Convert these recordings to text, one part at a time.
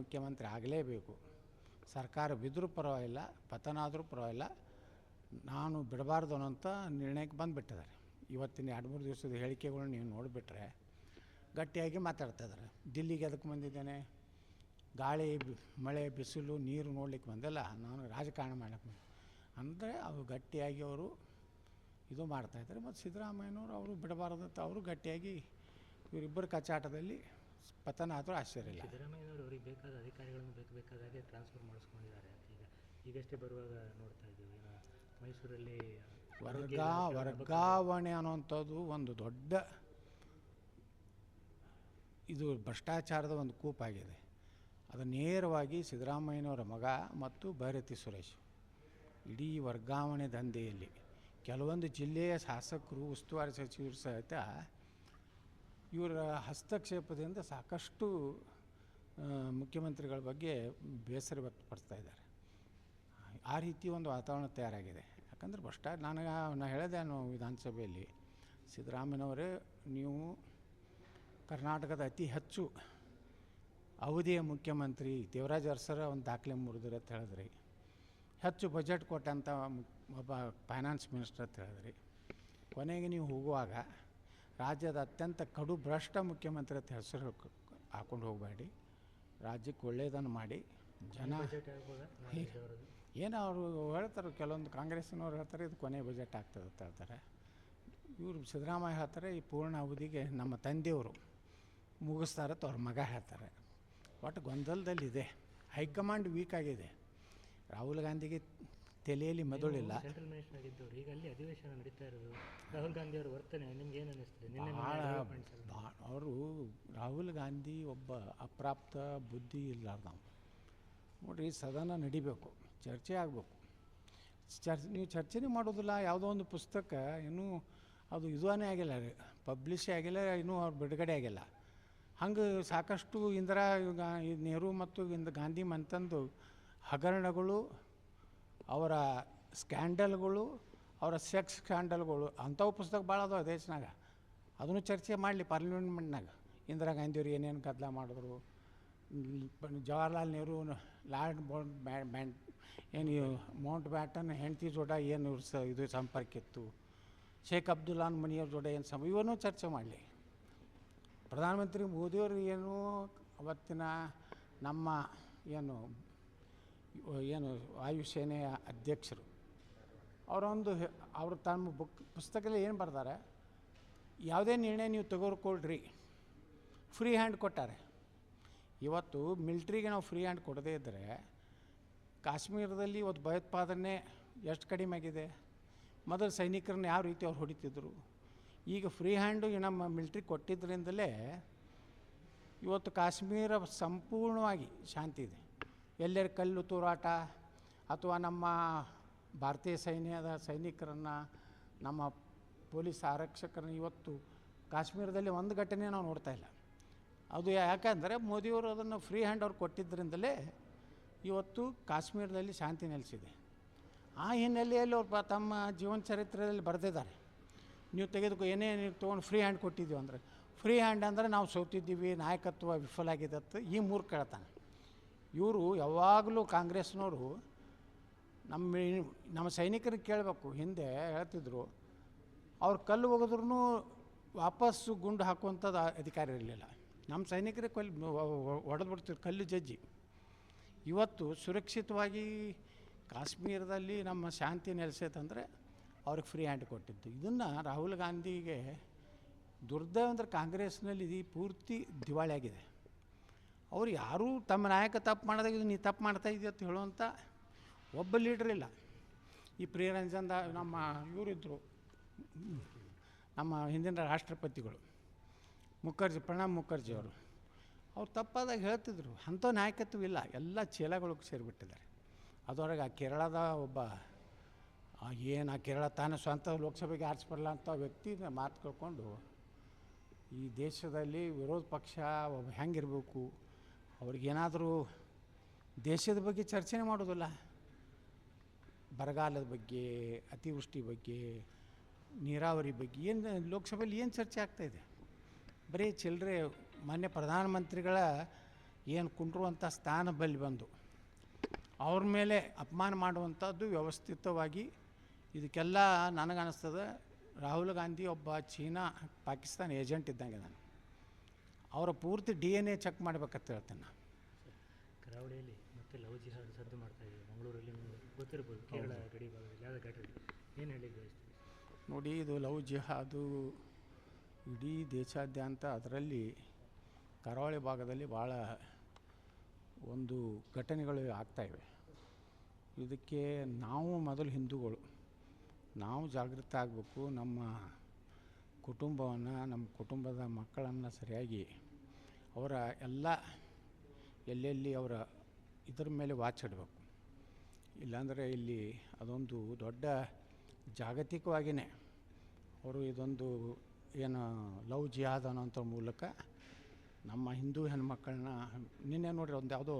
ಮುಖ್ಯಮಂತ್ರಿ ಆಗಲೇಬೇಕು. ಸರ್ಕಾರ ಬಿದ್ದರೂ ಪರವಾಗಿಲ್ಲ ಪತನ ಆದರೂ ಪರವಾಗಿಲ್ಲ. ನಾನು ಬಿಡಬಾರ್ದು ಅನ್ನೋಂಥ ನಿರ್ಣಯಕ್ಕೆ ಬಂದುಬಿಟ್ಟಿದ್ದಾರೆ. ಇವತ್ತಿನ ಎರಡು ಮೂರು ದಿವಸದ ಹೇಳಿಕೆಗಳನ್ನ ನೀವು ನೋಡಿಬಿಟ್ರೆ ಗಟ್ಟಿಯಾಗಿ ಮಾತಾಡ್ತಾ ಇದ್ದಾರೆ. ದಿಲ್ಲಿಗೆ ಅದಕ್ಕೆ ಬಂದಿದ್ದೇನೆ? ಗಾಳಿ, ಮಳೆ, ಬಿಸಿಲು, ನೀರು ನೋಡಲಿಕ್ಕೆ ಬಂದಿಲ್ಲ, ನಾನು ರಾಜಕಾರಣ ಮಾಡಕ್ಕೆ ಅಂದರೆ ಅವರು ಗಟ್ಟಿಯಾಗಿ ಅವರು ಇದು ಮಾಡ್ತಾಯಿದ್ದಾರೆ ಮತ್ತು ಸಿದ್ದರಾಮಯ್ಯನವರು ಅವರು ಬಿಡಬಾರ್ದಂತ ಅವರು ಗಟ್ಟಿಯಾಗಿ ಇವರಿಬ್ಬರ ಕಚಾಟದಲ್ಲಿ ಪತನ ಆದರೂ ಆಶ್ಚರ್ಯ ಇಲ್ಲ. ಸಿದ್ದರಾಮಯ್ಯನವರು ಅವರಿಗೆ ಬೇಕಾದ ಅಧಿಕಾರಿಗಳನ್ನು ಬೇಕು ಬೇಕಾದಾಗೆ ಟ್ರಾನ್ಸ್ಫರ್ ಮಾಡಿಸ್ಕೊಂಡಿದ್ದಾರೆ ಈಗ ಈಗಷ್ಟೇ ಬರುವಾಗ ನೋಡ್ತಾ ಇದ್ದೀವಿ. ಮೈಸೂರಲ್ಲಿ ವರ್ಗಾ ವರ್ಗಾವಣೆ ಅನ್ನುವಂಥದ್ದು ಒಂದು ದೊಡ್ಡ ಇದು ಭ್ರಷ್ಟಾಚಾರದ ಒಂದು ಕೂಪಾಗಿದೆ ಅದು ನೇರವಾಗಿ ಸಿದ್ದರಾಮಯ್ಯನವರ ಮಗ ಮತ್ತು ಭೈರತಿ ಸುರೇಶ್. ಇಡೀ ವರ್ಗಾವಣೆ ದಂಧೆಯಲ್ಲಿ. ಕೆಲವೊಂದು ಜಿಲ್ಲೆಯ ಶಾಸಕರು ಉಸ್ತುವಾರಿ ಸಚಿವರು ಸಹಿತ ಇವರ ಹಸ್ತಕ್ಷೇಪದಿಂದ ಸಾಕಷ್ಟು ಮುಖ್ಯಮಂತ್ರಿಗಳ ಬಗ್ಗೆ ಬೇಸರ ವ್ಯಕ್ತಪಡಿಸ್ತಾ ಇದ್ದಾರೆ. ಆ ರೀತಿ ಒಂದು ವಾತಾವರಣ ತಯಾರಾಗಿದೆ. ಯಾಕಂದ್ರೆ ಭ್ರಷ್ಟಾ ನನಗೆ ನಾನು ಹೇಳಿದೆ ನಾನು ವಿಧಾನಸಭೆಯಲ್ಲಿ, ಸಿದ್ದರಾಮಯ್ಯನವರೇ, ನೀವು ಕರ್ನಾಟಕದ ಅತಿ ಹೆಚ್ಚು ಅವಧಿಯ ಮುಖ್ಯಮಂತ್ರಿ, ದೇವರಾಜ ಅರಸರ ಒಂದು ದಾಖಲೆ ಮುರಿದ್ರೆ ಅಂತ ಹೇಳಿದ್ರಿ. ಹೆಚ್ಚು ಬಜೆಟ್ ಕೊಟ್ಟಂಥ ಒಬ್ಬ ಫೈನಾನ್ಸ್ ಮಿನಿಸ್ಟರ್ ಅಂತ ಹೇಳಿದ್ರಿ. ಕೊನೆಗೆ ನೀವು ಹೋಗುವಾಗ ರಾಜ್ಯದ ಅತ್ಯಂತ ಕಡು ಭ್ರಷ್ಟ ಮುಖ್ಯಮಂತ್ರಿ ಅಂತ ಹೆಸರು ಹಾಕೊಂಡು ಹೋಗಬೇಡಿ. ರಾಜ್ಯಕ್ಕೆ ಒಳ್ಳೆಯದನ್ನು ಮಾಡಿ. ಜನ ಏನೋ ಅವರು ಹೇಳ್ತಾರೆ ಕೆಲವೊಂದು ಕಾಂಗ್ರೆಸ್ನವ್ರು ಹೇಳ್ತಾರೆ ಇದು ಕೊನೆ ಬಜೆಟ್ ಆಗ್ತದೆ ಅಂತ ಹೇಳ್ತಾರೆ. ಇವರು ಸಿದ್ದರಾಮಯ್ಯ ಹೇಳ್ತಾರೆ ಈ ಪೂರ್ಣ ಅವಧಿಗೆ ನಮ್ಮ ತಂದೆಯವರು ಮುಗಿಸ್ತಾರೆ ಅವ್ರ ಮಗ ಹೇಳ್ತಾರೆ. ಒಟ್ಟು ಗೊಂದಲದಲ್ಲಿದೆ. ಹೈಕಮಾಂಡ್ ವೀಕ್ ಆಗಿದೆ. ರಾಹುಲ್ ಗಾಂಧಿಗೆ ತಲೆಯಲ್ಲಿ ಮೆದುಳಿಲ್ಲ. ಸೆಂಟ್ರಲ್ ಮಿನಿಸ್ಟರ್ ಆಗಿದ್ದವರು ಈಗ ಅಲ್ಲಿ ಅಧಿವೇಶನ ನಡೀತಾ ಇರೋದು. ರಾಹುಲ್ ಗಾಂಧಿ ಅವರ ವರ್ತನೆ ನಿಮ್ಗೆ ಏನು ಅನ್ನಿಸ್ತದೆ? ನಿನ್ನೆ ಭಾಳ ಅವರು ರಾಹುಲ್ ಗಾಂಧಿ ಒಬ್ಬ ಅಪ್ರಾಪ್ತ ಬುದ್ಧಿ ಇಲ್ಲಾರ್ದವ ನೋಡ್ರಿ ಸದನ ನಡಿಬೇಕು ಚರ್ಚೆ ಆಗಬೇಕು. ಚರ್ಚೆ ನೀವು ಚರ್ಚೆನೇ ಮಾಡೋದಿಲ್ಲ ಯಾವುದೋ ಒಂದು ಪುಸ್ತಕ ಇನ್ನೂ ಅದು ಇದುವೇ ಆಗಿಲ್ಲ ಪಬ್ಲಿಷ್ ಆಗಿಲ್ಲ ಇನ್ನೂ ಅವ್ರು ಬಿಡುಗಡೆ ಆಗಿಲ್ಲ. ಹಂಗೆ ಸಾಕಷ್ಟು ಇಂದಿರಾ ನೆಹರು ಮತ್ತು ಇಂದ ಗಾಂಧಿ ಮಂತಂದು ಹಗರಣಗಳು ಅವರ ಸ್ಕ್ಯಾಂಡಲ್ಗಳು, ಅವರ ಸೆಕ್ಸ್ ಸ್ಕ್ಯಾಂಡಲ್ಗಳು, ಅಂಥವು ಪುಸ್ತಕ ಭಾಳ ಅದಾವ ದೇಶನಾಗ. ಅದನ್ನು ಚರ್ಚೆ ಮಾಡಲಿ ಪಾರ್ಲಿಮೆಂಟ್ನಾಗ. ಇಂದಿರಾ ಗಾಂಧಿಯವ್ರು ಏನೇನು ಗದ್ದಲ ಮಾಡಿದ್ರು Jawaharlal Nehru, Lord Mount band ಏನು ಮೌಂಟ್ ಬ್ಯಾಟನ್ ಹೆಂಡತಿ ಜೋಡ ಏನು ಇವ್ರ ಸ, ಇದು ಸಂಪರ್ಕ ಇತ್ತು, ಶೇಖ್ ಅಬ್ದುಲ್ಲಾನ್ ಮನಿಯವ್ರ ಜೋಡ ಏನು ಸಮ ಇವನ್ನೂ ಚರ್ಚೆ ಮಾಡಲಿ. ಪ್ರಧಾನಮಂತ್ರಿ ಮೋದಿಯವರು ಏನು ಅವತ್ತಿನ ನಮ್ಮ ಏನು ಏನು ವಾಯುಸೇನೆಯ ಅಧ್ಯಕ್ಷರು. ಅವರೊಂದು ಅವರು ತಮ್ಮ ಬುಕ್, ಪುಸ್ತಕದಲ್ಲಿ ಏನು ಬರ್ತಾರೆ? ಯಾವುದೇ ನಿರ್ಣಯ ನೀವು ತೆಗೆದುಕೊಳ್ಳ್ರಿ ಫ್ರೀ ಹ್ಯಾಂಡ್ ಕೊಟ್ಟಾರೆ. ಇವತ್ತು ಮಿಲ್ಟ್ರಿಗೆ ನಾವು ಫ್ರೀ ಹ್ಯಾಂಡ್ ಕೊಡದೇ ಇದ್ದರೆ ಕಾಶ್ಮೀರದಲ್ಲಿ ಇವತ್ತು ಭಯೋತ್ಪಾದನೆ ಎಷ್ಟು ಕಡಿಮೆ ಆಗಿದೆ? ಮೊದಲು ಸೈನಿಕರನ್ನ ಯಾವ ರೀತಿ ಅವ್ರು ಹೊಡಿತಿದ್ರು? ಈಗ ಫ್ರೀ ಹ್ಯಾಂಡು ನಮ್ಮ ಮಿಲ್ಟ್ರಿ ಕೊಟ್ಟಿದ್ದರಿಂದಲೇ ಇವತ್ತು ಕಾಶ್ಮೀರ ಸಂಪೂರ್ಣವಾಗಿ ಶಾಂತಿ ಇದೆ. ಎಲ್ಲರ ಕಲ್ಲು ತೂರಾಟ ಅಥವಾ ನಮ್ಮ ಭಾರತೀಯ ಸೈನ್ಯದ ಸೈನಿಕರನ್ನು, ನಮ್ಮ ಪೊಲೀಸ್ ಆರಕ್ಷಕರನ್ನು ಇವತ್ತು ಕಾಶ್ಮೀರದಲ್ಲಿ ಒಂದು ಘಟನೆ ನಾವು ನೋಡ್ತಾ ಇಲ್ಲ. ಅದು ಯಾಕಂದರೆ ಮೋದಿಯವರು ಅದನ್ನು ಫ್ರೀ ಹ್ಯಾಂಡ್ ಅವ್ರು ಕೊಟ್ಟಿದ್ದರಿಂದಲೇ ಇವತ್ತು ಕಾಶ್ಮೀರದಲ್ಲಿ ಶಾಂತಿ ನೆಲೆಸಿದೆ. ಆ ಹಿನ್ನೆಲೆಯಲ್ಲಿ ಅವ್ರು ತಮ್ಮ ಜೀವನ ಚರಿತ್ರೆಯಲ್ಲಿ ಬರೆದಿದ್ದಾರೆ. ನೀವು ತೆಗೆದುಕೊ, ಏನೇ ನೀವು ತೊಗೊಂಡು ಫ್ರೀ ಹ್ಯಾಂಡ್ ಕೊಟ್ಟಿದ್ದೀವಿ ಅಂದರೆ ಫ್ರೀ ಹ್ಯಾಂಡ್ ಅಂದರೆ ನಾವು ಸೋತಿದ್ದೀವಿ, ನಾಯಕತ್ವ ವಿಫಲ ಆಗಿದೆ ಈ ಮೂರು ಕೇಳ್ತಾನೆ ಇವರು ಯಾವಾಗಲೂ ಕಾಂಗ್ರೆಸ್ನವರು ನಮ್ಮ ನಮ್ಮ ಸೈನಿಕರಿಗೆ ಕೇಳಬೇಕು. ಹಿಂದೆ ಹೇಳ್ತಿದ್ರು, ಅವ್ರು ಕಲ್ಲು ಒಗೆದ್ರೂ ವಾಪಸ್ಸು ಗುಂಡು ಹಾಕುವಂಥದ್ದು ಅಧಿಕಾರಿ ಇರಲಿಲ್ಲ. ನಮ್ಮ ಸೈನಿಕರಿಗೆ ಕಲ್ಲು ಹೊಡೆದು ಬಿಡ್ತಿದ್ರು, ಕಲ್ಲು ಜಜ್ಜಿ. ಇವತ್ತು ಸುರಕ್ಷಿತವಾಗಿ ಕಾಶ್ಮೀರದಲ್ಲಿ ನಮ್ಮ ಶಾಂತಿ ನೆಲೆಸೈತಂದರೆ ಅವ್ರಿಗೆ ಫ್ರೀ ಹ್ಯಾಂಡ್ ಕೊಟ್ಟಿದ್ದು. ಇದನ್ನು ರಾಹುಲ್ ಗಾಂಧಿಗೆ ದುರ್ದೈವ ಅಂದರೆ ಕಾಂಗ್ರೆಸ್ನಲ್ಲಿ ಪೂರ್ತಿ ದಿವಾಳಿ ಆಗಿದೆ ಅವ್ರು ಯಾರೂ ತಮ್ಮ ನಾಯಕ ತಪ್ಪು ಮಾಡಿದಾಗ ಇದು ನೀ ತಪ್ಪು ಮಾಡ್ತಾ ಅಂತ ಹೇಳುವಂಥ ಒಬ್ಬ ಲೀಡ್ರ್ ಇಲ್ಲ. ಈ ಪ್ರಿಯರಂಜನ್ ದಾ ನಮ್ಮ ಇವರಿದ್ದರು ನಮ್ಮ ಹಿಂದಿನ ರಾಷ್ಟ್ರಪತಿಗಳು, ಮುಖರ್ಜಿ, ಪ್ರಣಬ್ ಮುಖರ್ಜಿ ಅವರು. ಅವ್ರು ತಪ್ಪಾದಾಗ ಹೇಳ್ತಿದ್ರು ಅಂಥ ನಾಯಕತ್ವ ಇಲ್ಲ, ಎಲ್ಲ ಚೀಲಗಳು ಸೇರಿಬಿಟ್ಟಿದ್ದಾರೆ. ಅದರೊಳಗೆ ಆ ಕೇರಳದ ಒಬ್ಬ ಏನು ಆ ಕೇರಳ ತಾನೇ ಸ್ವಂತ ಲೋಕಸಭೆಗೆ ಆರಿಸ್ಬರಲ್ಲ ಅಂತ ವ್ಯಕ್ತಿ ಮಾತು ಕಳ್ಕೊಂಡು, ಈ ದೇಶದಲ್ಲಿ ವಿರೋಧ ಪಕ್ಷ ಒಬ್ಬ ಹೆಂಗಿರಬೇಕು ಅವ್ರಿಗೇನಾದರೂ ದೇಶದ ಬಗ್ಗೆ ಚರ್ಚೆನೇ ಮಾಡೋದಲ್ಲ. ಬರಗಾಲದ ಬಗ್ಗೆ, ಅತಿವೃಷ್ಟಿ ಬಗ್ಗೆ, ನೀರಾವರಿ ಬಗ್ಗೆ, ಏನು ಲೋಕಸಭೆಯಲ್ಲಿ ಏನು ಚರ್ಚೆ ಆಗ್ತಾಯಿದೆ ಬರೀ ಚಿಲ್ಲರೆ ಮಾನ್ಯ ಪ್ರಧಾನಮಂತ್ರಿಗಳ ಏನು ಕುಂಡ್ರುವಂಥ ಸ್ಥಾನ ಬಲ್ಲಿ ಬಂದು, ಅವ್ರ ಮೇಲೆ ಅಪಮಾನ ಮಾಡುವಂಥದ್ದು ವ್ಯವಸ್ಥಿತವಾಗಿ ಇದಕ್ಕೆಲ್ಲ ನನಗನ್ನಿಸ್ತದೆ. ರಾಹುಲ್ ಗಾಂಧಿ ಒಬ್ಬ ಚೀನಾ ಪಾಕಿಸ್ತಾನ ಏಜೆಂಟ್ ಇದ್ದಂಗೆ ನಾನು. ಅವರ ಪೂರ್ತಿ ಡಿ ಎನ್ ಎ ಚೆಕ್ ಮಾಡ್ಬೇಕಂತ ಹೇಳ್ತೇನೆ ನಾನು. ಕರಾವಳಿಯಲ್ಲಿ ಮತ್ತೆ ಲವ್ ಜಿಹಾದ್ ಸದ್ದು ಮಾಡ್ತಾ ಇದೆ ಮಂಗಳೂರಲ್ಲಿ ಗೊತ್ತಿರ್ಬೋದು ಕೇರಳ ಗಡಿ ಭಾಗದಲ್ಲಿ ಯಾವುದೇ ಘಟನೆ ಏನು ಹೇಳಿದ್ದು ನೋಡಿ ಇದು ಲವ್ ಜಿಹಾದು ಇಡೀ ದೇಶಾದ್ಯಂತ ಅದರಲ್ಲಿ ಕರಾವಳಿ ಭಾಗದಲ್ಲಿ ಭಾಳ ಒಂದು ಘಟನೆಗಳು ಆಗ್ತಾಯಿವೆ ಇದಕ್ಕೆ ನಾವು ಮೊದಲು ಹಿಂದೂಗಳು. ನಾವು ಜಾಗೃತ ಆಗಬೇಕು. ನಮ್ಮ ಕುಟುಂಬವನ್ನು ನಮ್ಮ ಕುಟುಂಬದ ಮಕ್ಕಳನ್ನು ಸರಿಯಾಗಿ ಅವರ ಎಲ್ಲ ಎಲ್ಲೆಲ್ಲಿ ಅವರ ಇದ್ರ ಮೇಲೆ ವಾಚ್ ಇಡಬೇಕು. ಇಲ್ಲಾಂದರೆ ಇಲ್ಲಿ ಅದೊಂದು ದೊಡ್ಡ ಜಾಗತಿಕವಾಗಿಯೇ ಅವರು ಇದೊಂದು ಏನು ಲವ್ ಜಿಹಾದ್ ಅನ್ನೋಂಥ ಮೂಲಕ ನಮ್ಮ ಹಿಂದೂ ಹೆಣ್ಮಕ್ಕಳನ್ನ ನಿನ್ನೆ ನೋಡಿರಿ ಒಂದು ಯಾವುದೋ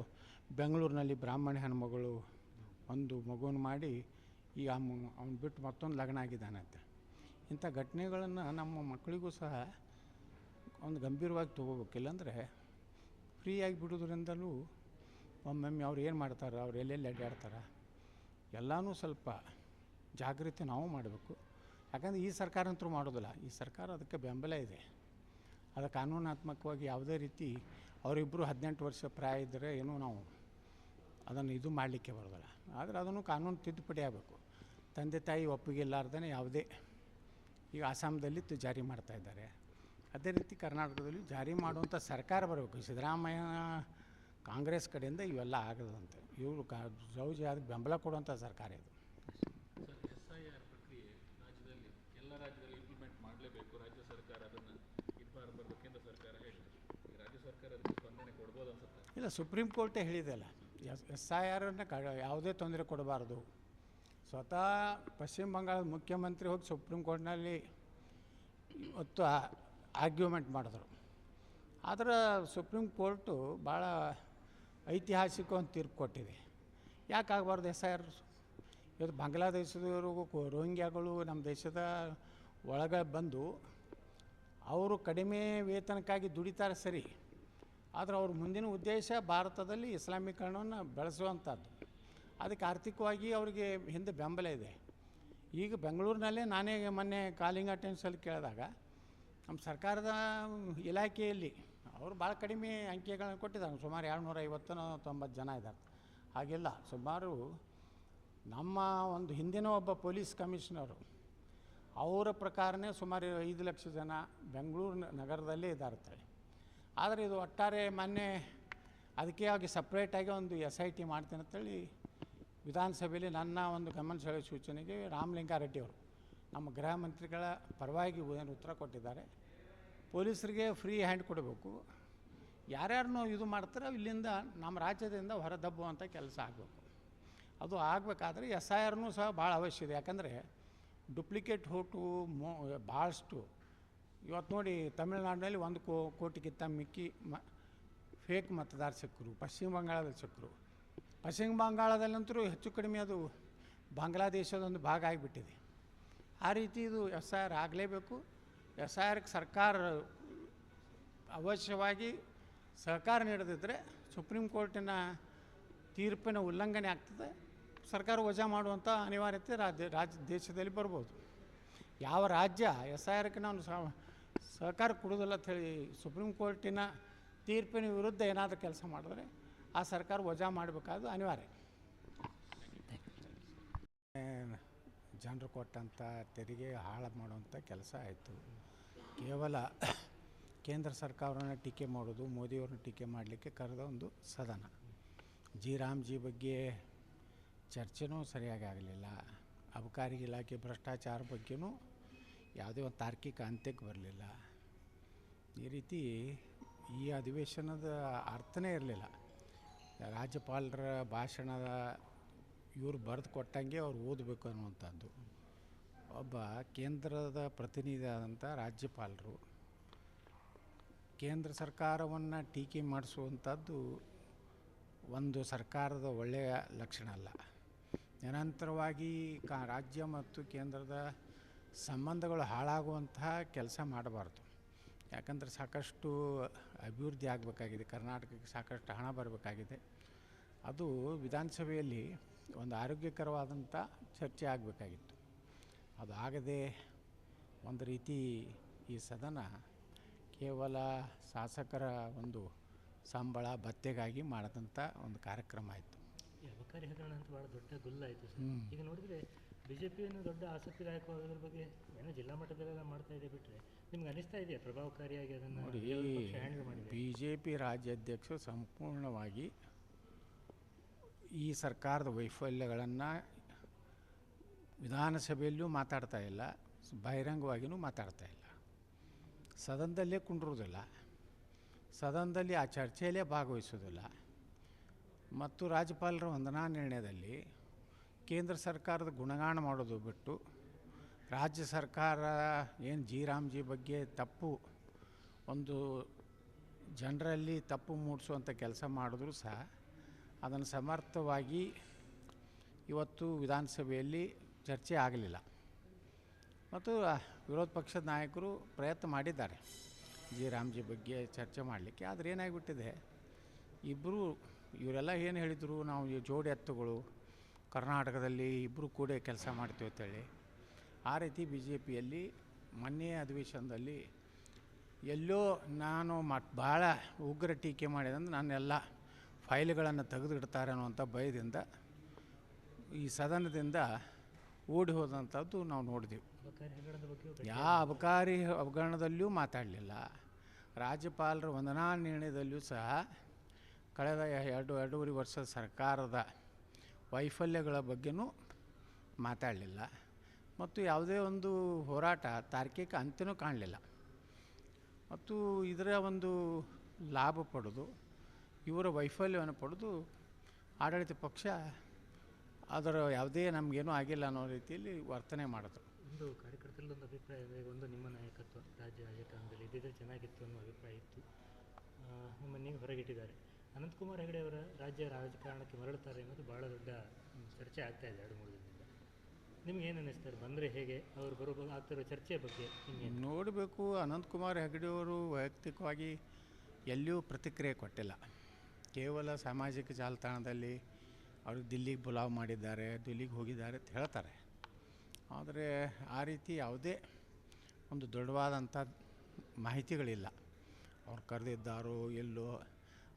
ಬೆಂಗಳೂರಿನಲ್ಲಿ ಬ್ರಾಹ್ಮಣ ಹೆಣ್ಮಗಳು ಒಂದು ಮಗುವನ್ನು ಮಾಡಿ ಈಗ ಅವ್ನು ಬಿಟ್ಟು ಮತ್ತೊಂದು ಲಗ್ನ ಆಗಿದ್ದಾನಂತೆ. ಇಂಥ ಘಟನೆಗಳನ್ನು ನಮ್ಮ ಮಕ್ಕಳಿಗೂ ಸಹ ಒಂದು ಗಂಭೀರವಾಗಿ ತೊಗೋಬೇಕು ಇಲ್ಲಾಂದರೆ ಫ್ರೀಯಾಗಿ ಬಿಡೋದ್ರಿಂದಲೂ ಒಮ್ಮೊಮ್ಮೆ ಅವ್ರು ಏನು ಮಾಡ್ತಾರೆ, ಅವ್ರು ಎಲ್ಲೆಲ್ಲಿ ಅಡ್ಡಾಡ್ತಾರೆ, ಎಲ್ಲನೂ ಸ್ವಲ್ಪ ಜಾಗೃತಿ ನಾವು ಮಾಡಬೇಕು. ಯಾಕಂದರೆ ಈ ಸರ್ಕಾರ ಅಂತೂ ಮಾಡೋದಿಲ್ಲ. ಈ ಸರ್ಕಾರ ಅದಕ್ಕೆ ಬೆಂಬಲ ಇದೆ. ಅದು ಕಾನೂನಾತ್ಮಕವಾಗಿ ಯಾವುದೇ ರೀತಿ ಅವರಿಬ್ಬರು ಹದಿನೆಂಟು ವರ್ಷ ಪ್ರಾಯ ಇದ್ದರೆ ಏನೂ ನಾವು ಅದನ್ನು ಇದು ಮಾಡಲಿಕ್ಕೆ ಬರೋದಿಲ್ಲ. ಆದರೆ ಅದನ್ನು ಕಾನೂನು ತಿದ್ದುಪಡಿ ಆಗಬೇಕು. ತಂದೆ ತಾಯಿ ಒಪ್ಪಿಗೆ ಇಲ್ಲಾರ್ದೇ ಯಾವುದೇ ಈಗ ಅಸ್ಸಾಂದಲ್ಲಿ ಜಾರಿ ಮಾಡ್ತಾ ಇದ್ದಾರೆ. ಅದೇ ರೀತಿ ಕರ್ನಾಟಕದಲ್ಲಿ ಜಾರಿ ಮಾಡುವಂಥ ಸರ್ಕಾರ ಬರಬೇಕು. ಸಿದ್ದರಾಮಯ್ಯ ಕಾಂಗ್ರೆಸ್ ಕಡೆಯಿಂದ ಇವೆಲ್ಲ ಆಗದಂತೆ. ಇವರು ಕಾ ಜೌಜ್ ಅದಕ್ಕೆ ಬೆಂಬಲ ಕೊಡುವಂಥ ಸರ್ಕಾರ ಇದು. ಸರ್ ಎಸ್ ಐ ಆರ್ ಪ್ರಕ್ರಿಯೆ ರಾಜ್ಯದಲ್ಲಿ ಎಲ್ಲ ರಾಜ್ಯದಲ್ಲಿ ಇಂಪ್ಲಿಮೆಂಟ್ ಮಾಡಲೇಬೇಕು. ರಾಜ್ಯ ಸರ್ಕಾರ ಅದನ್ನು ಇದು ಮಾಡಬಾರ್ದು ಕೇಂದ್ರ ಸರ್ಕಾರ ಹೇಳಿದೆ. ರಾಜ್ಯ ಸರ್ಕಾರ ಅದಕ್ಕೆ ಸ್ಪಂದನೆ ಕೊಡ್ಬೋದು ಅನ್ಸುತ್ತೆ. ಇಲ್ಲ ಸುಪ್ರೀಂ ಕೋರ್ಟೇ ಹೇಳಿದೆಲ್ಲ ಎಸ್ ಎಸ್ ಐ ಆರನ್ನು ಕ ಯಾವುದೇ ತೊಂದರೆ ಕೊಡಬಾರ್ದು. ಸ್ವತಃ ಪಶ್ಚಿಮ ಬಂಗಾಳದ ಮುಖ್ಯಮಂತ್ರಿ ಹೋಗಿ ಸುಪ್ರೀಂ ಕೋರ್ಟ್ನಲ್ಲಿ ಇವತ್ತು ಆರ್ಗ್ಯುಮೆಂಟ್ ಮಾಡಿದ್ರು. ಆದರೆ ಸುಪ್ರೀಂ ಕೋರ್ಟು ಭಾಳ ಐತಿಹಾಸಿಕ ಒಂದು ತೀರ್ಪು ಕೊಟ್ಟಿದೆ. ಯಾಕೆ ಆಗಬಾರ್ದು ಎಸ್ ಆರ್? ಇವತ್ತು ಬಾಂಗ್ಲಾದೇಶದವರು ಕೊ- ರೋಹಿಂಗ್ಯಾಗಳು ನಮ್ಮ ದೇಶದ ಒಳಗೆ ಬಂದು ಅವರು ಕಡಿಮೆ ವೇತನಕ್ಕಾಗಿ ದುಡಿತಾರೆ ಸರಿ. ಆದರೆ ಅವ್ರ ಮುಂದಿನ ಉದ್ದೇಶ ಭಾರತದಲ್ಲಿ ಇಸ್ಲಾಮೀಕರಣವನ್ನು ಬೆಳೆಸುವಂಥದ್ದು. ಅದಕ್ಕೆ ಆರ್ಥಿಕವಾಗಿ ಅವರಿಗೆ ಹಿಂದೆ ಬೆಂಬಲ ಇದೆ. ಈಗ ಬೆಂಗಳೂರಿನಲ್ಲೇ ನಾನೇ ಮೊನ್ನೆ ಕಾಲಿಂಗ್ ಅಟೆನ್ಸಲ್ಲಿ ಕೇಳಿದಾಗ ನಮ್ಮ ಸರ್ಕಾರದ ಇಲಾಖೆಯಲ್ಲಿ ಅವರು ಭಾಳ ಕಡಿಮೆ ಅಂಕಿಗಳನ್ನು ಕೊಟ್ಟಿದ್ದಾರೆ. ಸುಮಾರು ಎರಡುನೂರ ಐವತ್ತು ತೊಂಬತ್ತು ಜನ ಇದ್ದಾರೆ. ಹಾಗೆಲ್ಲ ಸುಮಾರು ನಮ್ಮ ಒಂದು ಹಿಂದಿನ ಒಬ್ಬ ಪೊಲೀಸ್ ಕಮಿಷನರು ಅವರ ಪ್ರಕಾರನೇ ಸುಮಾರು ಐದು ಲಕ್ಷ ಜನ ಬೆಂಗಳೂರು ನಗರದಲ್ಲೇ ಇದ್ದಾರೆ ಆದರೆ ಇದು ಒಟ್ಟಾರೆ ಮೊನ್ನೆ ಅದಕ್ಕೆ ಆಗಿ ಸಪ್ರೇಟಾಗಿ ಒಂದು ಎಸ್ ಐ ಟಿ ಮಾಡ್ತೀನಿ ಅಂತೇಳಿ ವಿಧಾನಸಭೆಯಲ್ಲಿ ನನ್ನ ಒಂದು ಗಮನ ಸೆಳೆಯೋ ಸೂಚನೆಗೆ ರಾಮಲಿಂಗಾರೆಡ್ಡಿ ಅವರು. ನಮ್ಮ ಗೃಹ ಮಂತ್ರಿಗಳ ಪರವಾಗಿ ಏನು ಉತ್ತರ ಕೊಟ್ಟಿದ್ದಾರೆ. ಪೊಲೀಸರಿಗೆ ಫ್ರೀ ಹ್ಯಾಂಡ್ ಕೊಡಬೇಕು. ಯಾರ್ಯಾರನ್ನೂ ಇದು ಮಾಡ್ತಾರೋ ಇಲ್ಲಿಂದ ನಮ್ಮ ರಾಜ್ಯದಿಂದ ಹೊರದಬ್ಬುವಂಥ ಕೆಲಸ ಆಗಬೇಕು. ಅದು ಆಗಬೇಕಾದ್ರೆ ಎಸ್ ಐ ಆರ್ನೂ ಸಹ ಭಾಳ ಅವಶ್ಯ ಇದೆ. ಯಾಕಂದರೆ ಡುಪ್ಲಿಕೇಟ್ ಹೋಟು ಮೋ, ಭಾಳಷ್ಟು. ಇವತ್ತು ನೋಡಿ ತಮಿಳ್ನಾಡಿನಲ್ಲಿ ಒಂದು ಕೋ, ಕೋಟಿಗಿಂತ ಮಿಕ್ಕಿ ಮ, ಫೇಕ್ ಮತದಾರ ಸಿಕ್ಕರು, ಪಶ್ಚಿಮ ಬಂಗಾಳದಲ್ಲಿ ಸಿಕ್ಕರು. ಪಶ್ಚಿಮ ಬಂಗಾಳದಲ್ಲಂತೂ ಹೆಚ್ಚು ಕಡಿಮೆ ಅದು ಬಾಂಗ್ಲಾದೇಶದ ಒಂದು ಭಾಗ ಆಗಿಬಿಟ್ಟಿದೆ. ಆ ರೀತಿ ಇದು ಎಸ್ ಆರ್ ಆಗಲೇಬೇಕು. ಎಸ್ ಆರ್ಗೆ ಸರ್ಕಾರ ಅವಶ್ಯವಾಗಿ ಸಹಕಾರ ನೀಡದಿದ್ದರೆ ಸುಪ್ರೀಂ ಕೋರ್ಟಿನ ತೀರ್ಪಿನ ಉಲ್ಲಂಘನೆ ಆಗ್ತದೆ. ಸರ್ಕಾರ ವಜಾ ಮಾಡುವಂಥ ಅನಿವಾರ್ಯತೆ ರಾಜ್ಯ ರಾಜ್ಯ, ದೇಶದಲ್ಲಿ ಬರ್ಬೋದು. ಯಾವ ರಾಜ್ಯ ಎಸ್ ಐ ಆರ್ಗೆ ನಾನು ಸಹ ಸಹಕಾರ ಕೊಡೋದಿಲ್ಲ ಹೇಳಿ ಸುಪ್ರೀಂ ಕೋರ್ಟಿನ ತೀರ್ಪಿನ ವಿರುದ್ಧ ಏನಾದರೂ ಕೆಲಸ ಮಾಡಿದ್ರೆ ಆ ಸರ್ಕಾರ ವಜಾ ಮಾಡಬೇಕಾದ ಅನಿವಾರ್ಯ. ಜನರು ಕೊಟ್ಟಂಥ ತೆರಿಗೆ ಹಾಳು ಮಾಡುವಂಥ ಕೆಲಸ ಆಯಿತು. ಕೇವಲ ಕೇಂದ್ರ ಸರ್ಕಾರವನ್ನು ಟೀಕೆ ಮಾಡೋದು, ಮೋದಿಯವ್ರನ್ನ ಟೀಕೆ ಮಾಡಲಿಕ್ಕೆ ಕರೆದ ಒಂದು ಸದನ. ಜಿ ರಾಮ್ಜಿ ಬಗ್ಗೆ ಚರ್ಚೆನೂ ಸರಿಯಾಗಿ ಆಗಲಿಲ್ಲ. ಅಬಕಾರಿ ಇಲಾಖೆ ಭ್ರಷ್ಟಾಚಾರ ಬಗ್ಗೆನೂ ಯಾವುದೇ ಒಂದು ತಾರ್ಕಿಕ ಅಂತ್ಯಕ್ಕೆ ಬರಲಿಲ್ಲ. ಈ ರೀತಿ ಈ ಅಧಿವೇಶನದ ಅರ್ಥನೇ ಇರಲಿಲ್ಲ. ರಾಜ್ಯಪಾಲರ ಭಾಷಣದ ಇವ್ರು ಬರೆದು ಕೊಟ್ಟಂಗೆ ಅವ್ರು ಓದಬೇಕು ಅನ್ನುವಂಥದ್ದು. ಒಬ್ಬ ಕೇಂದ್ರದ ಪ್ರತಿನಿಧಿ ಆದಂಥ ರಾಜ್ಯಪಾಲರು ಕೇಂದ್ರ ಸರ್ಕಾರವನ್ನು ಟೀಕೆ ಮಾಡಿಸುವಂಥದ್ದು ಒಂದು ಸರ್ಕಾರದ ಒಳ್ಳೆಯ ಲಕ್ಷಣ ಅಲ್ಲ. ನಿರಂತರವಾಗಿ ಕಾ ರಾಜ್ಯ ಮತ್ತು ಕೇಂದ್ರದ ಸಂಬಂಧಗಳು ಹಾಳಾಗುವಂತಹ ಕೆಲಸ ಮಾಡಬಾರ್ದು. ಯಾಕಂದರೆ ಸಾಕಷ್ಟು ಅಭಿವೃದ್ಧಿ ಆಗಬೇಕಾಗಿದೆ. ಕರ್ನಾಟಕಕ್ಕೆ ಸಾಕಷ್ಟು ಹಣ ಬರಬೇಕಾಗಿದೆ. ಅದು ವಿಧಾನಸಭೆಯಲ್ಲಿ ಒಂದು ಆರೋಗ್ಯಕರವಾದಂಥ ಚರ್ಚೆ ಆಗಬೇಕಾಗಿತ್ತು. ಅದು ಆಗದೆ ಒಂದು ರೀತಿ ಈ ಸದನ ಕೇವಲ ಶಾಸಕರ ಒಂದು ಸಂಬಳ ಭತ್ತೆಗಾಗಿ ಮಾಡಿದಂಥ ಒಂದು ಕಾರ್ಯಕ್ರಮ ಆಯಿತು. ಅಬಕಾರಿ ಹಗರಣ ಅಂತ ಭಾಳ ದೊಡ್ಡ ಗುಲ್ಲಾಯಿತು ಈಗ ನೋಡಿದರೆ ಬಿ ಜೆ ಪಿಯನ್ನು ದೊಡ್ಡ ಆಸಕ್ತಿದಾಯಕವಾಗೋದ್ರ ಬಗ್ಗೆ ಏನೋ ಜಿಲ್ಲಾ ಮಟ್ಟದಲ್ಲೆಲ್ಲ ಮಾಡ್ತಾ ಇದೆ ಬಿಟ್ಟರೆ ನಿಮ್ಗೆ ಅನಿಸ್ತಾ ಇದೆಯಾ ಪ್ರಭಾವಕಾರಿಯಾಗಿ ಅದನ್ನು ನೋಡಿ ಬಿ ಜೆ ಪಿ ರಾಜ್ಯಾಧ್ಯಕ್ಷರು ಸಂಪೂರ್ಣವಾಗಿ ಈ ಸರ್ಕಾರದ ವೈಫಲ್ಯಗಳನ್ನು ವಿಧಾನಸಭೆಯಲ್ಲೂ ಮಾತಾಡ್ತಾ ಇಲ್ಲ ಬಹಿರಂಗವಾಗಿಯೂ ಮಾತಾಡ್ತಾ ಇಲ್ಲ. ಸದನದಲ್ಲೇ ಕುಂಡಿರೋದಿಲ್ಲ, ಸದನದಲ್ಲಿ ಆ ಚರ್ಚೆಯಲ್ಲೇ ಭಾಗವಹಿಸೋದಿಲ್ಲ ಮತ್ತು ರಾಜ್ಯಪಾಲರ ವಂದನಾ ನಿರ್ಣಯದಲ್ಲಿ ಕೇಂದ್ರ ಸರ್ಕಾರದ ಗುಣಗಾನ ಮಾಡೋದು ಬಿಟ್ಟು ರಾಜ್ಯ ಸರ್ಕಾರ ಏನು ಜಿ ರಾಮ್ಜಿ ಬಗ್ಗೆ ತಪ್ಪು, ಒಂದು ಜನರಲ್ಲಿ ತಪ್ಪು ಮೂಡಿಸುವಂಥ ಕೆಲಸ ಮಾಡಿದ್ರೂ ಸಹ ಅದನ್ನು ಸಮರ್ಥವಾಗಿ ಇವತ್ತು ವಿಧಾನಸಭೆಯಲ್ಲಿ ಚರ್ಚೆ ಆಗಲಿಲ್ಲ. ಮತ್ತು ವಿರೋಧ ಪಕ್ಷದ ನಾಯಕರು ಪ್ರಯತ್ನ ಮಾಡಿದ್ದಾರೆ. ಜಿ. ರಾಮ್ಜಿ ಬಗ್ಗೆ ಚರ್ಚೆ ಮಾಡಲಿಕ್ಕೆ. ಆದರೆ ಏನಾಗಿಬಿಟ್ಟಿದೆ? ಇಬ್ಬರು ಇವರೆಲ್ಲ ಏನು ಹೇಳಿದರು? ನಾವು ಈ ಜೋಡಿ ಎತ್ತುಗಳು ಕರ್ನಾಟಕದಲ್ಲಿ ಇಬ್ಬರು ಕೂಡ ಕೆಲಸ ಮಾಡ್ತೀವಿ ಅಂತೇಳಿ. ಆ ರೀತಿ ಬಿ ಜೆ ಪಿಯಲ್ಲಿ ಮೊನ್ನೆ ಅಧಿವೇಶನದಲ್ಲಿ ಎಲ್ಲೋ ನಾನು ಮಟ್ ಭಾಳ ಉಗ್ರ ಟೀಕೆ ಮಾಡಿದಂದ್ರೆ ನನ್ನೆಲ್ಲ ಫೈಲ್ಗಳನ್ನು ತೆಗೆದಿಡ್ತಾರೆ ಅನ್ನುವಂಥ ಭಯದಿಂದ ಈ ಸದನದಿಂದ ಓಡಿ ಹೋದಂಥದ್ದು ನಾವು ನೋಡಿದೆವು. ಯಾವ ಅಬಕಾರಿ ಅವಗರಣದಲ್ಲಿಯೂ ಮಾತಾಡಲಿಲ್ಲ. ರಾಜ್ಯಪಾಲರ ವಂದನಾ ನಿರ್ಣಯದಲ್ಲಿಯೂ ಸಹ ಕಳೆದ ಎರಡು, ಎರಡೂವರೆ ವರ್ಷದ ಸರ್ಕಾರದ ವೈಫಲ್ಯಗಳ ಬಗ್ಗೆನೂ ಮಾತಾಡಲಿಲ್ಲ. ಮತ್ತು ಯಾವುದೇ ಒಂದು ಹೋರಾಟ ತಾರ್ಕಿಕ ಅಂತ್ಯನೂ ಕಾಣಲಿಲ್ಲ. ಮತ್ತು ಇದರ ಒಂದು ಲಾಭ ಪಡೆದು ಇವರ ವೈಫಲ್ಯವನ್ನು ಪಡೆದು ಆಡಳಿತ ಪಕ್ಷ ಅದರ ಯಾವುದೇ ನಮಗೇನೂ ಆಗಿಲ್ಲ ಅನ್ನೋ ರೀತಿಯಲ್ಲಿ ವರ್ತನೆ ಮಾಡಿದ್ರು. ಒಂದು ಕಾರ್ಯಕರ್ತರಲ್ಲಿ ಒಂದು ಅಭಿಪ್ರಾಯ ಒಂದು ನಿಮ್ಮ ನಾಯಕತ್ವ ರಾಜ್ಯ ರಾಜಕಾರಣದಲ್ಲಿ ಇದ್ದಿದ್ರೆ ಚೆನ್ನಾಗಿತ್ತು ಅನ್ನೋ ಅಭಿಪ್ರಾಯ ಇತ್ತು. ನಿಮ್ಮನ್ನು ನೀವು ಹೊರಗಿಟ್ಟಿದ್ದಾರೆ. ಅನಂತಕುಮಾರ್ ಹೆಗಡೆ ಅವರ ರಾಜ್ಯ ರಾಜಕಾರಣಕ್ಕೆ ಮರಳುತ್ತಾರೆ ಅನ್ನೋದು ಭಾಳ ದೊಡ್ಡ ಚರ್ಚೆ ಆಗ್ತಾ ಇದೆ ಎರಡು ಮೂರು ದಿನದಿಂದ. ನಿಮ್ಗೆ ಏನು ಅನ್ನಿಸ್ತಾರೆ? ಬಂದರೆ ಹೇಗೆ? ಅವರು ಬರೋ ಬಗ್ಗೆ ಆಗ್ತಿರೋ ಚರ್ಚೆ ಬಗ್ಗೆ ನಿಮಗೆ ನೋಡಬೇಕು ಅನಂತಕುಮಾರ್ ಹೆಗಡೆಯವರು ವೈಯಕ್ತಿಕವಾಗಿ ಎಲ್ಲಿಯೂ ಪ್ರತಿಕ್ರಿಯೆ ಕೊಟ್ಟಿಲ್ಲ. ಕೇವಲ ಸಾಮಾಜಿಕ ಜಾಲತಾಣದಲ್ಲಿ ಅವರು ದಿಲ್ಲಿಗೆ ಬುಲಾವ್ ಮಾಡಿದ್ದಾರೆ, ದಿಲ್ಲಿಗೆ ಹೋಗಿದ್ದಾರೆ ಅಂತ ಹೇಳ್ತಾರೆ. ಆದರೆ ಆ ರೀತಿ ಯಾವುದೇ ಒಂದು ದೃಢವಾದಂಥ ಮಾಹಿತಿಗಳಿಲ್ಲ. ಅವ್ರು ಕರೆದಿದ್ದಾರೋ ಎಲ್ಲೋ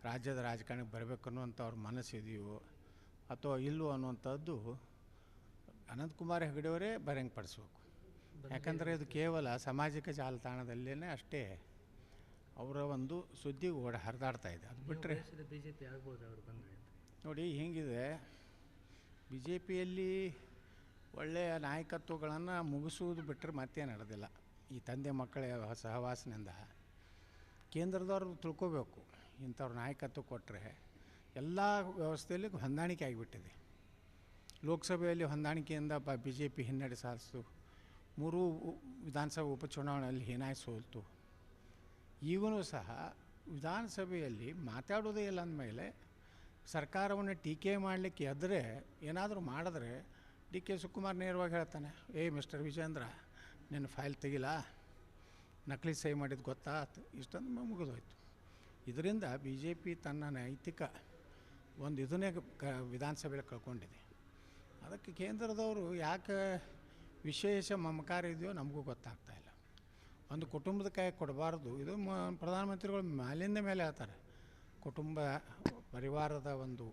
ರಾಜ್ಯದ ರಾಜಕಾರಣಕ್ಕೆ ಬರಬೇಕು ಅನ್ನುವಂಥ ಅವ್ರ ಮನಸ್ಸಿದೆಯೋ ಅಥವಾ ಇಲ್ಲವೋ ಅನ್ನುವಂಥದ್ದು ಅನಂತಕುಮಾರ್ ಹೆಗಡೆಯವರೇ ಬಹಿರಂಗಪಡಿಸ್ಬೇಕು. ಯಾಕಂದರೆ ಇದು ಕೇವಲ ಸಾಮಾಜಿಕ ಜಾಲತಾಣದಲ್ಲೇ ಅಷ್ಟೇ. ಅವರ ಒಂದು ಸುದ್ದಿ ಓಡ ಹರಿದಾಡ್ತಾ ಇದೆ. ಅದು ಬಿಟ್ಟರೆ ಬಿ ಜೆ ಪಿ ಆಗ್ಬೋದು ಅವರು ಬಂದರೆ ನೋಡಿ ಹೇಗಿದೆ. ಬಿ ಜೆ ಪಿಯಲ್ಲಿ ಒಳ್ಳೆಯ ನಾಯಕತ್ವಗಳನ್ನು ಮುಗಿಸುವುದು ಬಿಟ್ಟರೆ ಮತ್ತೆ ನಡೆದಿಲ್ಲ. ಈ ತಂದೆ ಮಕ್ಕಳ ಸಹವಾಸದಿಂದ ಕೇಂದ್ರದವ್ರು ತಿಳ್ಕೋಬೇಕು. ಇಂಥವ್ರ ನಾಯಕತ್ವ ಕೊಟ್ಟರೆ ಎಲ್ಲ ವ್ಯವಸ್ಥೆಯಲ್ಲಿ ಹೊಂದಾಣಿಕೆ ಆಗಿಬಿಟ್ಟಿದೆ. ಲೋಕಸಭೆಯಲ್ಲಿ ಹೊಂದಾಣಿಕೆಯಿಂದ ಬ ಬಿ ಜೆ ಪಿ ಹಿನ್ನಡೆ ಸಾಧಿಸ್ತು. ಮೂರು ವಿಧಾನಸಭಾ ಉಪಚುನಾವಣೆಯಲ್ಲಿ ಹೀನಾಯಿ ಸೋಲ್ತು. ಈಗಲೂ ಸಹ ವಿಧಾನಸಭೆಯಲ್ಲಿ ಮಾತಾಡೋದೇ ಇಲ್ಲ ಅಂದಮೇಲೆ ಸರ್ಕಾರವನ್ನು ಟೀಕೆ ಮಾಡಲಿಕ್ಕೆ ಎದ್ರೆ ಏನಾದರೂ ಮಾಡಿದ್ರೆ ಡಿ ಕೆ ಸುಕುಮಾರ್ ನೇರವಾಗಿ ಹೇಳ್ತಾನೆ, ಏ ಮಿಸ್ಟರ್ ವಿಜೇಂದ್ರ, ನಿನ್ನ ಫೈಲ್ ತೆಗಿಲ್ಲ ನಕಲಿ ಸಹಿ ಮಾಡಿದ್ದು ಗೊತ್ತಾ? ಇಷ್ಟೊಂದು ಮುಗಿದೋಯ್ತು. ಇದರಿಂದ ಬಿ ಜೆ ಪಿ ತನ್ನ ನೈತಿಕ ಒಂದು ಇದನ್ನೇ ಕ ವಿಧಾನಸಭೆಯಲ್ಲಿ ಕಳ್ಕೊಂಡಿದೆ. ಅದಕ್ಕೆ ಕೇಂದ್ರದವರು ಯಾಕೆ ವಿಶೇಷ ಮಮಕಾರ ಇದೆಯೋ ನಮಗೂ ಗೊತ್ತಾಗ್ತಾ ಇಲ್ಲ. ಒಂದು ಕುಟುಂಬದ ಕೈ ಕೊಡಬಾರ್ದು. ಇದು ಮ ಪ್ರಧಾನಮಂತ್ರಿಗಳು ಮೇಲಿಂದ ಮೇಲೆ ಹೇಳ್ತಾರೆ. ಕುಟುಂಬ ಪರಿವಾರದ ಒಂದು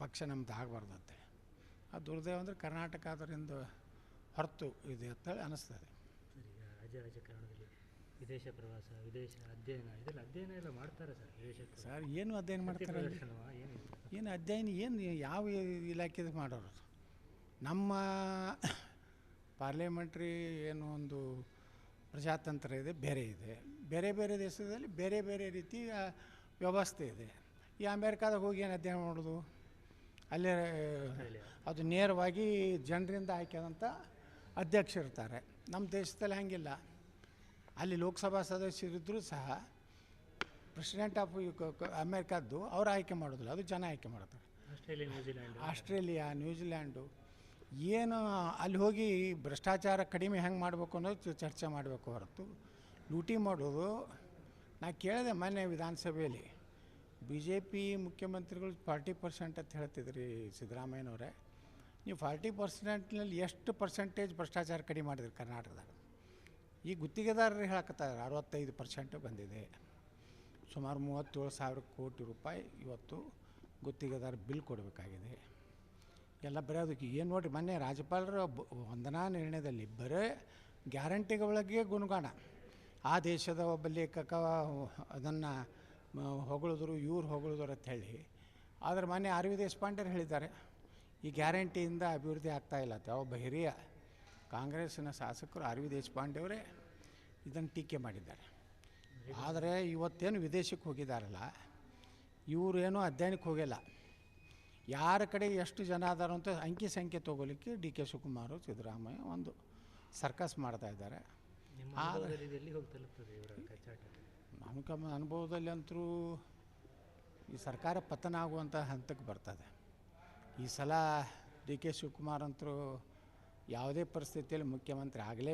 ಪಕ್ಷ ನಮ್ದು ಆಗಬಾರ್ದಂತೆ. ಆ ದುರ್ದೈವ ಅಂದರೆ ಕರ್ನಾಟಕ ಅದರಿಂದ ಹೊರತು ಇದೆ ಅಂತೇಳಿ ರಾಜ್ಯ ರಾಜಕಾರಣದಲ್ಲಿ ವಿದೇಶ ಪ್ರವಾಸ ವಿದೇಶ ಅಧ್ಯಯನ ಇದೆಲ್ಲ ಅಧ್ಯಯನ ಎಲ್ಲ ಮಾಡ್ತಾರೆ ಸರ್ ವಿದೇಶಕ್ಕೆ ಸರ್ ಏನು ಅಧ್ಯಯನ ಮಾಡ್ತಾರೆ? ಏನು ಅಧ್ಯಯನ ಏನು ಯಾವ ಇಲಾಖೆದು ಮಾಡೋರು? ನಮ್ಮ ಪಾರ್ಲಿಮೆಂಟ್ರಿ ಏನು ಒಂದು ಪ್ರಜಾತಂತ್ರ ಇದೆ ಬೇರೆ ಇದೆ. ಬೇರೆ ಬೇರೆ ದೇಶದಲ್ಲಿ ಬೇರೆ ಬೇರೆ ರೀತಿ ವ್ಯವಸ್ಥೆ ಇದೆ. ಈ ಅಮೇರಿಕಾದಾಗ ಹೋಗಿ ಏನು ಅಧ್ಯಯನ ಮಾಡೋದು? ಅಲ್ಲಿ ಅದು ನೇರವಾಗಿ ಜನರಿಂದ ಆಯ್ಕೆಯಾದಂಥ ಅಧ್ಯಕ್ಷರಿರ್ತಾರೆ ನಮ್ಮ ದೇಶದಲ್ಲಿ ಹಾಗಿಲ್ಲ. ಅಲ್ಲಿ ಲೋಕಸಭಾ ಸದಸ್ಯರಿದ್ದರೂ ಸಹ ಪ್ರೆಸಿಡೆಂಟ್ ಆಫ್ ಅಮೇರಿಕಾದ್ದು ಅವ್ರು ಆಯ್ಕೆ ಮಾಡೋದಿಲ್ಲ. ಅದು ಜನ ಆಯ್ಕೆ ಮಾಡ್ತಾರೆ ಆಸ್ಟ್ರೇಲಿಯಾ ನ್ಯೂಜಿಲ್ಯಾಂಡು. ಏನು ಅಲ್ಲಿ ಹೋಗಿ ಭ್ರಷ್ಟಾಚಾರ ಕಡಿಮೆ ಹೆಂಗೆ ಮಾಡಬೇಕು ಅನ್ನೋದು ಚರ್ಚೆ ಮಾಡಬೇಕು ಹೊರತು. ಲೂಟಿ ಮಾಡೋದು ನಾ ಕೇಳಿದೆ ಮೊನ್ನೆ ವಿಧಾನಸಭೆಯಲ್ಲಿ. ಬಿ ಜೆ ಪಿ ಮುಖ್ಯಮಂತ್ರಿಗಳು ಫಾರ್ಟಿ ಪರ್ಸೆಂಟ್ ಅಂತ ಹೇಳ್ತಿದ್ರಿ ಸಿದ್ದರಾಮಯ್ಯನವರೇ. ನೀವು ಫಾರ್ಟಿ ಪರ್ಸೆಂಟ್ನಲ್ಲಿ ಎಷ್ಟು ಪರ್ಸೆಂಟೇಜ್ ಭ್ರಷ್ಟಾಚಾರ ಕಡಿಮೆ ಮಾಡಿದ್ರಿ ಕರ್ನಾಟಕದಾಗ? ಈ ಗುತ್ತಿಗೆದಾರರು ಹೇಳಕತ್ತಾರೆ ಅರವತ್ತೈದು ಪರ್ಸೆಂಟ್ ಬಂದಿದೆ. ಸುಮಾರು ಮೂವತ್ತೇಳು ಸಾವಿರ ಕೋಟಿ ರೂಪಾಯಿ ಇವತ್ತು ಗುತ್ತಿಗೆದಾರ ಬಿಲ್ ಕೊಡಬೇಕಾಗಿದೆ. ಎಲ್ಲ ಬರೀ ಅದಕ್ಕೆ ಏನು ನೋಡಿರಿ ಮೊನ್ನೆ ರಾಜ್ಯಪಾಲರ ವಂದನಾ ನಿರ್ಣಯದಲ್ಲಿ ಬರೀ ಗ್ಯಾರಂಟಿಗಳಿಗೆ ಗುಣಗಾಣ ಆ ದೇಶದ ಒಬ್ಬ ಲೇಖಕ ಅದನ್ನು ಹೊಗಳಿದ್ರು, ಇವ್ರು ಹೊಗಳಿದ್ರು ಅಂತ ಹೇಳಿ. ಆದರೆ ಮೊನ್ನೆ ಆರ್ ವಿ ದೇಶಪಾಂಡೆರು ಹೇಳಿದ್ದಾರೆ, ಈ ಗ್ಯಾರಂಟಿಯಿಂದ ಅಭಿವೃದ್ಧಿ ಆಗ್ತಾ ಇಲ್ಲ ಅಂತ. ಒಬ್ಬ ಹಿರಿಯ ಕಾಂಗ್ರೆಸ್ಸಿನ ಶಾಸಕರು ಆರ್ ವಿ ದೇಶಪಾಂಡೆಯವರೇ ಇದನ್ನು ಟೀಕೆ ಮಾಡಿದ್ದಾರೆ. ಆದರೆ ಇವತ್ತೇನು ವಿದೇಶಕ್ಕೆ ಹೋಗಿದ್ದಾರಲ್ಲ, ಇವರೇನು ಅಧ್ಯಯನಕ್ಕೆ ಹೋಗಿಲ್ಲ. ಯಾರ ಕಡೆ ಎಷ್ಟು ಜನ ಅದಾರ ಅಂತ ಅಂಕಿ ಸಂಖ್ಯೆ ತೊಗೊಲಿಕ್ಕೆ ಡಿ ಕೆ ಶಿವಕುಮಾರ್ ಸಿದ್ದರಾಮಯ್ಯ ಒಂದು ಸರ್ಕಸ್ ಮಾಡ್ತಾ ಇದ್ದಾರೆ. ನಮ್ಮ ಕಮ್ಮ ಅನುಭವದಲ್ಲಿ ಅಂತರೂ ಈ ಸರ್ಕಾರ ಪತನ ಆಗುವಂಥ ಹಂತಕ್ಕೆ ಬರ್ತದೆ. ಈ ಸಲ ಡಿ ಕೆ ಶಿವಕುಮಾರ್ ಅಂತರೂ ಯಾವುದೇ ಪರಿಸ್ಥಿತಿಯಲ್ಲಿ ಮುಖ್ಯಮಂತ್ರಿ ಆಗಲೇ